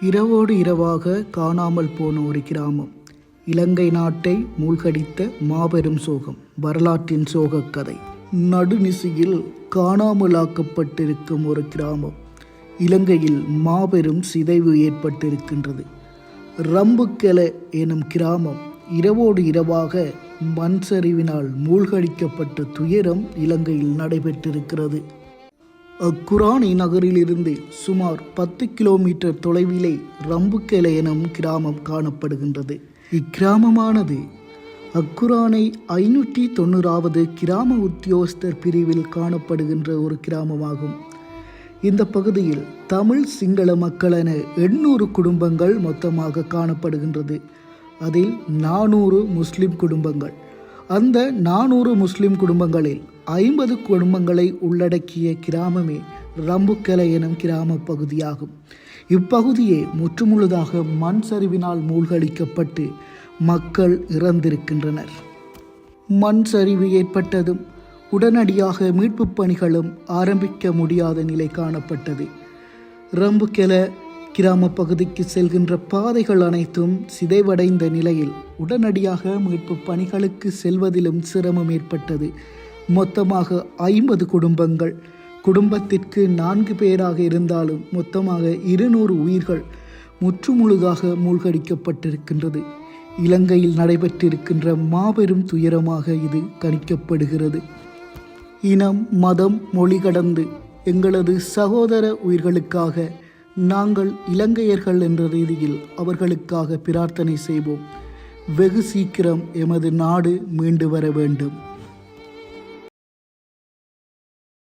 இரவோடு இரவாக காணாமல் போன ஒரு கிராமம். இலங்கை நாட்டை மூழ்கடித்த மாபெரும் சோகம் வரலாற்றின் சோகக் கதை நடுநிசியில் காணாமலாக்கப்பட்டிருக்கும் ஒரு கிராமம். இலங்கையில் மாபெரும் சிதைவு ஏற்பட்டிருக்கின்றது. ரம்புக்கெல எனும் கிராமம் இரவோடு இரவாக மண் சரிவினால் மூழ்கடிக்கப்பட்ட துயரம் இலங்கையில் நடைபெற்றிருக்கிறது. அக்குரானி நகரிலிருந்து சுமார் பத்து கிலோமீட்டர் தொலைவிலே ரம்புக்கேலை எனும் கிராமம் காணப்படுகின்றது. இக்கிராமமானது அக்குரானை ஐநூற்றி தொண்ணூறாவது கிராம உத்தியோகஸ்தர் பிரிவில் காணப்படுகின்ற ஒரு கிராமமாகும். இந்த பகுதியில் தமிழ் சிங்கள மக்கள் என எண்ணூறு குடும்பங்கள் மொத்தமாக காணப்படுகின்றது. அதில் நானூறு முஸ்லிம் குடும்பங்கள். அந்த நானூறு முஸ்லிம் குடும்பங்களில் ஐம்பது குடும்பங்களை உள்ளடக்கிய கிராமமே ரம்புக்கலை எனும் கிராம பகுதியாகும். இப்பகுதியே முற்றுமுழுதாக மண் சரிவினால் மூழ்கடிக்கப்பட்டு மக்கள் இறந்திருக்கின்றனர். மண் சரிவு ஏற்பட்டதும் உடனடியாக மீட்புப் பணிகளும் ஆரம்பிக்க முடியாத நிலை காணப்பட்டது. ரம்புக்கெல கிராம பகுதிக்கு செல்கின்ற பாதைகள் அனைத்தும் சிதைவடைந்த நிலையில் உடனடியாக மீட்பு பணிகளுக்கு செல்வதிலும் சிரமம் ஏற்பட்டது. மொத்தமாக ஐம்பது குடும்பங்கள். குடும்பத்திற்கு நான்கு பேராக இருந்தாலும் மொத்தமாக இருநூறு உயிர்கள் முற்றுமுழுதாக மூழ்கடிக்கப்பட்டிருக்கின்றது. இலங்கையில் நடைபெற்றிருக்கின்ற மாபெரும் துயரமாக இது கணிக்கப்படுகிறது. இனம் மதம் மொழி கடந்து எங்களது சகோதர உயிர்களுக்காக நாங்கள் இலங்கையர்கள் என்ற ரீதியில் அவர்களுக்காக பிரார்த்தனை செய்வோம். வெகு சீக்கிரம் எமது நாடு மீண்டு வர வேண்டும்.